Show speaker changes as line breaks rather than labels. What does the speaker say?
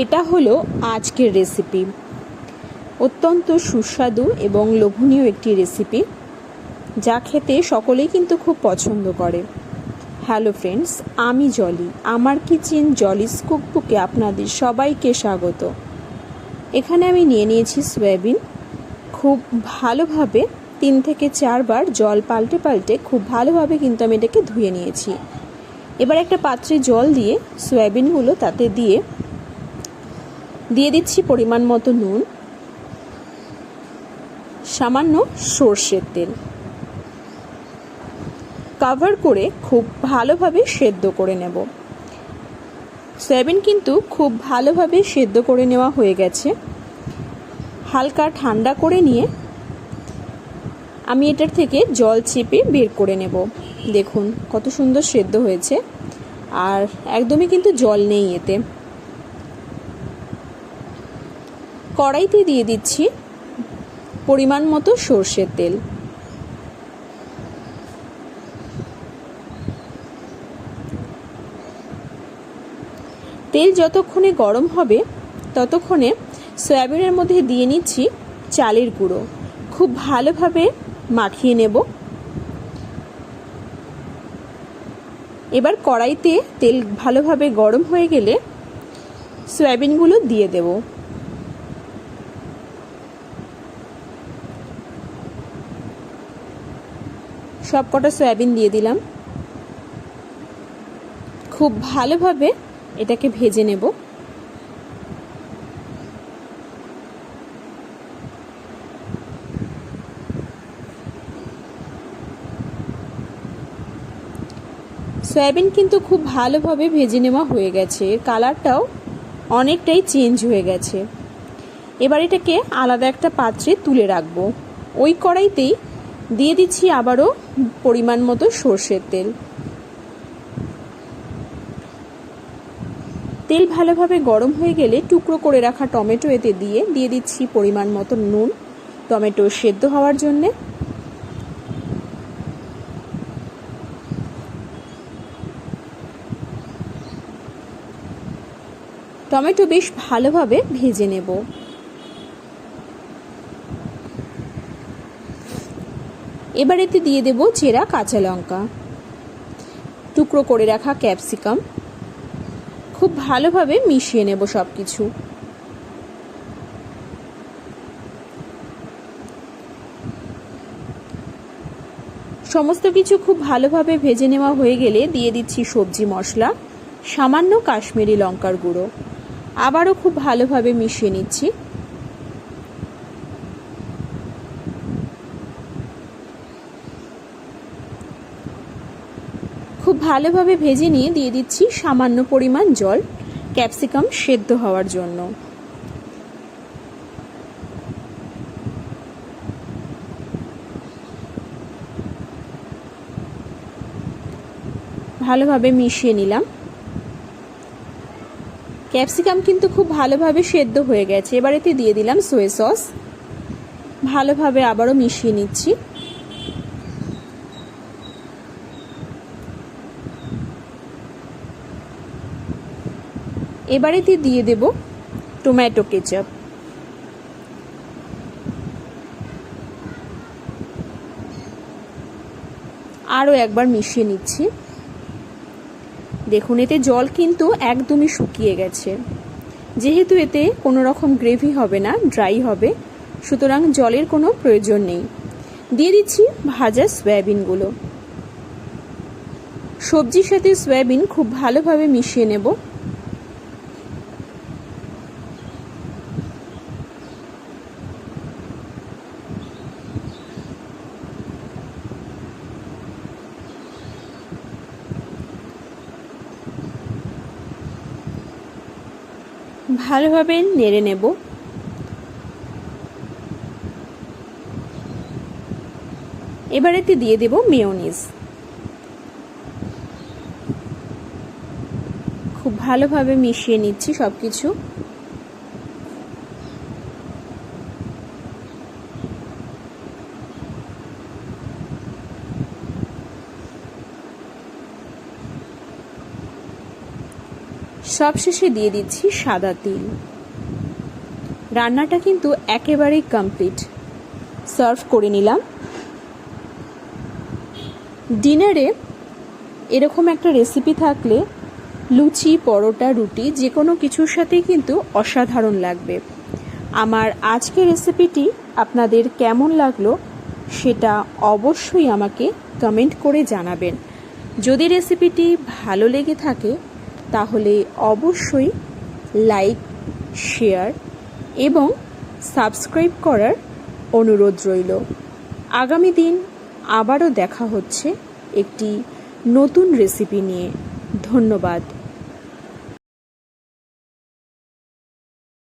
এটা হলো আজকের রেসিপি অত্যন্ত সুস্বাদু এবং লোভনীয় একটি রেসিপি যা খেতে সকলেই কিন্তু খুব পছন্দ করে। হ্যালো ফ্রেন্ডস আমি জলি আমার কিচেন জলিস কুকবুকে আপনাদের সবাইকে স্বাগত। এখানে আমি নিয়ে নিয়েছি সয়াবিন খুব ভালোভাবে তিন থেকে চারবার জল পাল্টে পাল্টে খুব ভালোভাবে কিন্তু আমি এটাকে ধুয়ে নিয়েছি। এবার একটা পাত্রে জল দিয়ে সয়াবিনগুলো তাতে দিয়ে দিয়ে দিচ্ছি পরিমাণ মতো নুন, সামান্য সর্ষের তেল। কাভার করে খুব ভালোভাবে সেদ্ধ করে নেব। সয়াবিন কিন্তু খুব ভালোভাবে সেদ্ধ করে নেওয়া হয়ে গেছে। হালকা ঠান্ডা করে নিয়ে আমি এটার থেকে জল চেপে বের করে নেব। দেখুন কত সুন্দর সেদ্ধ হয়েছে। আর একদমই কিন্তু জল নেই এতে। কড়াইতে দিয়ে দিচ্ছি পরিমাণ মতো সর্ষের তেল। তেল যতক্ষণে গরম হবে, ততক্ষণে সয়াবিনের মধ্যে দিয়ে নিচ্ছি চালের গুঁড়ো। খুব ভালোভাবে মাখিয়ে নেব। এবার কড়াইতে তেল ভালোভাবে গরম হয়ে গেলে সয়াবিনগুলো দিয়ে দেব। সব কটা সয়াবিন দিয়ে দিলাম। খুব ভালোভাবে এটাকে ভেজে নেব। সয়াবিন কিন্তু খুব ভালোভাবে ভেজে নেওয়া হয়ে গেছে। এর কালারটাও অনেকটাই চেঞ্জ হয়ে গেছে। এবার এটাকে আলাদা একটা পাত্রে তুলে রাখব। ওই কড়াইতেই দিয়ে দিচ্ছি আবারও পরিমাণ মতো সর্ষের তেল। তেল ভালোভাবে গরম হয়ে গেলে টুকরো করে রাখা টমেটো এতে দিয়ে দিয়ে দিচ্ছি পরিমাণ মতো নুন। টমেটো সেদ্ধ হওয়ার জন্যে। টমেটো বেশ ভালোভাবে ভেজে নেব। এবার এতে দিয়ে দেব চেরা কাঁচা লঙ্কা। টুকরো করে রাখা ক্যাপসিকাম। খুব ভালোভাবে মিশিয়ে নেব সব কিছু সমস্ত কিছু খুব ভালোভাবে ভেজে নেওয়া হয়ে গেলে দিয়ে দিচ্ছি সবজি মশলা, সামান্য কাশ্মীরি লঙ্কার গুঁড়ো। আবারও খুব ভালোভাবে মিশিয়ে নিচ্ছি। খুব ভালোভাবে ভেজে নিয়ে দিয়ে দিচ্ছি সামান্য পরিমাণ জল, ক্যাপসিকাম সেদ্ধ হওয়ার জন্য। ভালোভাবে মিশিয়ে নিলাম। ক্যাপসিকাম কিন্তু খুব ভালোভাবে সেদ্ধ হয়ে গেছে। এবার এতে দিয়ে দিলাম সোয়া সস। ভালোভাবে আবারও মিশিয়ে নিচ্ছি। এবারেতে দিয়ে দেব টমেটো কেচাপ আরও একবার মিশিয়ে নিচ্ছি। দেখুন, এতে জল কিন্তু একদমই শুকিয়ে গেছে। যেহেতু এতে কোনো রকম গ্রেভি হবে না ড্রাই হবে, সুতরাং জলের কোনো প্রয়োজন নেই। দিয়ে দিচ্ছি ভাজা সয়াবিনগুলো। সবজির সাথে সয়াবিন খুব ভালোভাবে মিশিয়ে নেব। ভালোভাবে নেড়ে নেব। এবার এতে দিয়ে দেব মেয়নিজ। খুব ভালোভাবে মিশিয়ে নিচ্ছি সব কিছু সবশেষে দিয়ে দিচ্ছি সাদা তিল। রান্নাটা কিন্তু একেবারেই কমপ্লিট সার্ভ করে নিলাম। ডিনারে এরকম একটা রেসিপি থাকলে লুচি, পরোটা, রুটি, যে কোনো কিছুর সাথেই কিন্তু অসাধারণ লাগবে। আমার আজকের রেসিপিটি আপনাদের কেমন লাগল সেটা অবশ্যই আমাকে কমেন্ট করে জানাবেন। যদি রেসিপিটি ভালো লেগে থাকে তাহলে অবশ্যই লাইক, শেয়ার এবং সাবস্ক্রাইব করার অনুরোধ রইল। আগামী দিন আবারও দেখা হচ্ছে একটি নতুন রেসিপি নিয়ে। ধন্যবাদ।